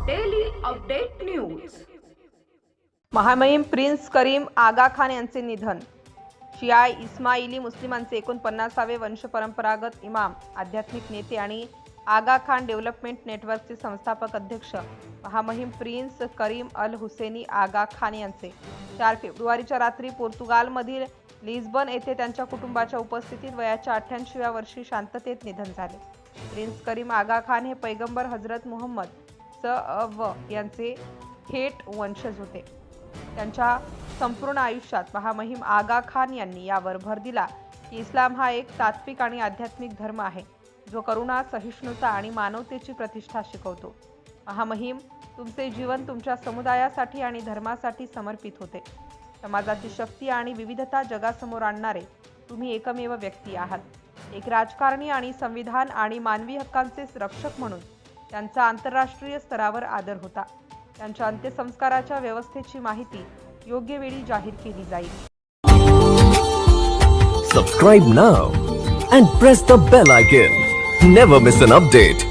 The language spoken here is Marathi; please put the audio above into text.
अपडेट न्यूज महामहिम प्रिन्स करीम आगा खान यांचे निधन. शिया इस्माइली मुस्लिमांचे एकोणपन्नासावे वंशपरंपरागत इमाम आध्यात्मिक नेते आणि आगा खान डेव्हलपमेंट नेटवर्कचे संस्थापक अध्यक्ष. महामहिम prince Karim Al Hussaini Aga Khan यांचे. चार फेब्रुवारीच्या रात्री पोर्तुगालमधील लिस्बन येथे त्यांच्या कुटुंबाच्या उपस्थितीत वयाच्या अठ्ठ्याऐंशीव्या वर्षी शांततेत निधन झाले. प्रिन्स करीम आगा खान हे पैगंबर हजरत मुहम्मद स व यांचे थेट वंशज होते. त्यांच्या संपूर्ण आयुष्यात महामहिम आगा खान यांनी यावर भर दिला की इस्लाम हा एक तात्विक आणि आध्यात्मिक धर्म आहे जो करुणा सहिष्णुता आणि मानवतेची प्रतिष्ठा शिकवतो. महामहिम तुमचे जीवन तुमच्या समुदायासाठी आणि धर्मासाठी समर्पित होते. समाजाची शक्ती आणि विविधता जगासमोर आणणारे तुम्ही एकमेव व्यक्ती आहात. एक राजकारणी आणि संविधान आणि मानवी हक्कांचे रक्षक म्हणून त्यांचा आंतरराष्ट्रीय स्तरावर आदर होता. त्यांच्या अंत्यसंस्काराच्या व्यवस्थेची माहिती योग्य वेळी जाहीर केली जाईल. Subscribe now and press the bell icon never miss an update